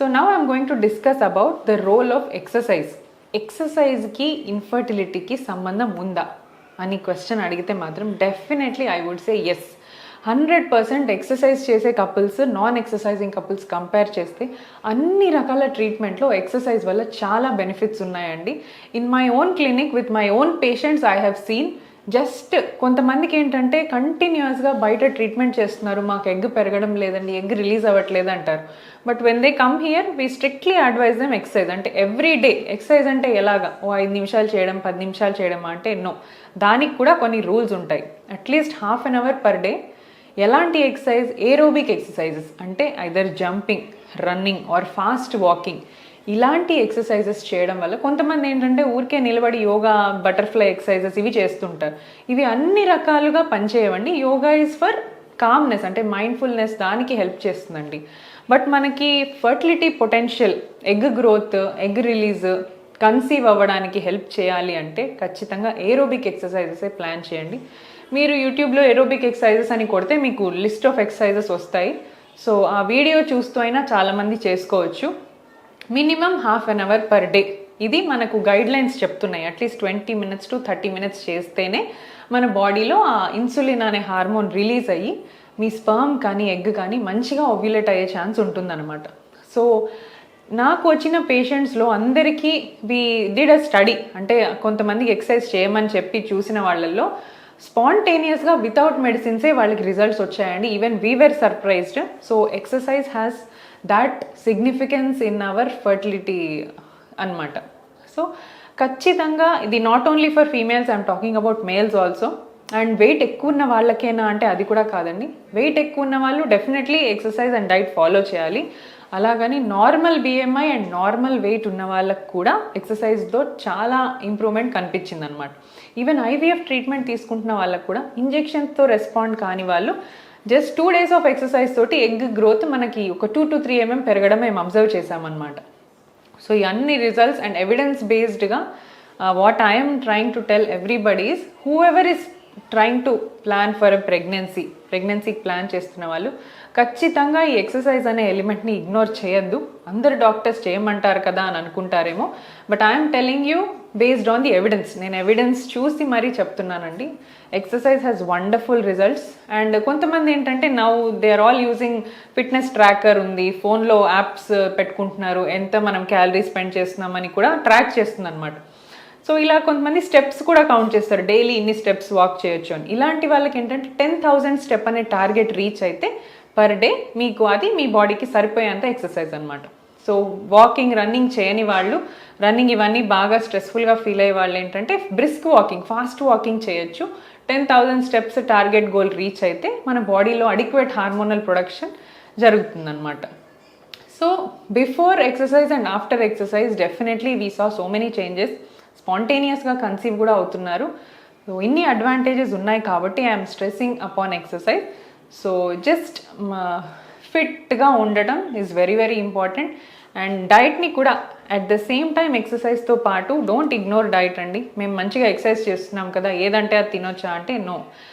So now I'm going to discuss about the role of exercise ఎక్సర్సైజ్కి ఇన్ఫర్టిలిటీకి సంబంధం ఉందా అని క్వశ్చన్ అడిగితే మాత్రం definitely I would say yes hundred percent exercise చేసే couples non exercising couples compare చేస్తే అన్ని రకాల ట్రీట్మెంట్లో ఎక్సర్సైజ్ వల్ల చాలా బెనిఫిట్స్ ఉన్నాయండి in my own clinic with my own patients I have seen just కొంతమందికి ఏంటంటే కంటిన్యూస్గా బయట ట్రీట్మెంట్ చేస్తున్నారు మాకు ఎగ్ పెరగడం లేదండి ఎగ్ రిలీజ్ అవ్వట్లేదు అంటారు. But when they come here we strictly advise them exercise అంటే ఎవ్రీ డే ఎక్సర్సైజ్ అంటే ఎలాగా? ఓ ఐదు నిమిషాలు చేయడం పది నిమిషాలు చేయడం అంటే ఎన్నో దానికి కూడా కొన్ని రూల్స్ ఉంటాయి. At least half an hour per day ఎలాంటి ఎక్సర్సైజ్ ఏరోబిక్ ఎక్సర్సైజెస్ అంటే either jumping running or fast walking ఇలాంటి ఎక్సర్సైజెస్ చేయడం వల్ల కొంతమంది ఏంటంటే ఊరికే నిలబడి యోగా బటర్ఫ్లై ఎక్సర్సైజెస్ ఇవి చేస్తుంటారు. ఇవి అన్ని రకాలుగా పనిచేయవండి. యోగా ఇస్ ఫర్ కామ్నెస్ అంటే మైండ్ఫుల్నెస్ దానికి హెల్ప్ చేస్తుందండి. బట్ మనకి fertility potential egg growth egg release conceive అవ్వడానికి హెల్ప్ చేయాలి అంటే ఖచ్చితంగా ఏరోబిక్ ఎక్సర్సైజెస్ ప్లాన్ చేయండి. మీరు యూట్యూబ్లో ఏరోబిక్ ఎక్సర్సైజెస్ అని కొడితే మీకు లిస్ట్ ఆఫ్ ఎక్సర్సైజెస్ వస్తాయి. సో ఆ వీడియో చూస్తూ అయినా చాలామంది చేసుకోవచ్చు. Minimum half an hour per day. ఇది మనకు గైడ్ లైన్స్ చెప్తున్నాయి at least twenty minutes to thirty minutes చేస్తేనే మన బాడీలో ఆ ఇన్సులిన్ అనే హార్మోన్ రిలీజ్ అయ్యి మీ స్పర్మ్ కానీ ఎగ్ కానీ మంచిగా ఒవ్యులేట్ అయ్యే ఛాన్స్ ఉంటుందన్నమాట. సో నాకు వచ్చిన పేషెంట్స్లో అందరికీ వి డిడ్ అ స్టడీ అంటే కొంతమందికి ఎక్సర్సైజ్ చేయమని చెప్పి చూసిన వాళ్ళల్లో స్పాంటేనియస్గా వితౌట్ మెడిసిన్సే వాళ్ళకి రిజల్ట్స్ వచ్చాయండి. Even we are surprised so exercise has that significance in our fertility అన్నమాట. సో ఖచ్చితంగా ఇది not only for females I'm talking about males also and weight ఎక్కువ ఉన్న వాళ్ళకేనా అంటే అది కూడా కాదండి. వెయిట్ ఎక్కువ ఉన్న వాళ్ళు definitely exercise and diet follow చేయాలి. అలాగని normal BMI and normal weight ఉన్న వాళ్ళకు కూడా ఎక్సర్సైజ్తో చాలా ఇంప్రూవ్మెంట్ కనిపించింది అనమాట ఈవెన్ ఐవీఎఫ్ ట్రీట్మెంట్ తీసుకుంటున్న వాళ్ళకు కూడా ఇంజెక్షన్స్తో రెస్పాండ్ కాని వాళ్ళు just two days of exercise తోటి ఎగ్ గ్రోత్ మనకి ఒక టూ టు త్రీ ఎంఎం పెరగడం మేము అబ్జర్వ్ చేసామన్నమాట సో ఈ అన్ని results and evidence బేస్డ్గా what I'm trying to tell everybody's whoever is trying to plan for a pregnancy ప్రెగ్నెన్సీకి plan చేస్తున్న వాళ్ళు ఖచ్చితంగా ఈ ఎక్సర్సైజ్ అనే ఎలిమెంట్ని ఇగ్నోర్ చేయొద్దు. అందరు డాక్టర్స్ చేయమంటారు కదా అని అనుకుంటారేమో. But I'm telling you based on the evidence నేను ఎవిడెన్స్ చూసి మరీ చెప్తున్నానండి. Exercise has wonderful results and కొంతమంది ఏంటంటే now they are all using fitness tracker ఉంది. ఫోన్లో యాప్స్ పెట్టుకుంటున్నారు. ఎంత మనం క్యాలరీ స్పెండ్ చేస్తున్నామని కూడా ట్రాక్ చేస్తుంది అనమాట సో ఇలా కొంతమంది స్టెప్స్ కూడా కౌంట్ చేస్తారు. డైలీ ఇన్ని స్టెప్స్ వాక్ చేయొచ్చు అని. ఇలాంటి వాళ్ళకి ఏంటంటే టెన్ థౌజండ్ స్టెప్ అనే టార్గెట్ రీచ్ అయితే పర్ డే మీకు అది మీ బాడీకి సరిపోయేంత ఎక్సర్సైజ్ అనమాట సో వాకింగ్ రన్నింగ్ చేయని వాళ్ళు రన్నింగ్ ఇవన్నీ బాగా స్ట్రెస్ఫుల్గా ఫీల్ అయ్యే వాళ్ళు ఏంటంటే బ్రిస్క్ వాకింగ్ ఫాస్ట్ వాకింగ్ చేయొచ్చు. Ten thousand steps target goal reach అయితే మన బాడీలో అడిక్వేట్ హార్మోనల్ ప్రొడక్షన్ జరుగుతుందన్నమాట. So before exercise and after exercise definitely we saw so many changes స్పాంటేనియస్గా conceive కూడా అవుతున్నారు. సో ఇన్ని అడ్వాంటేజెస్ ఉన్నాయి కాబట్టి I'm stressing upon exercise so just ఫిట్గా ఉండటం is very very important and డైట్ని కూడా అట్ ద సేమ్ టైం ఎక్సర్సైజ్తో పాటు డోంట్ ఇగ్నోర్ డైట్ అండి. మేము మంచిగా ఎక్సర్సైజ్ చేస్తున్నాం కదా ఏదంటే అది తినొచ్చా అంటే నో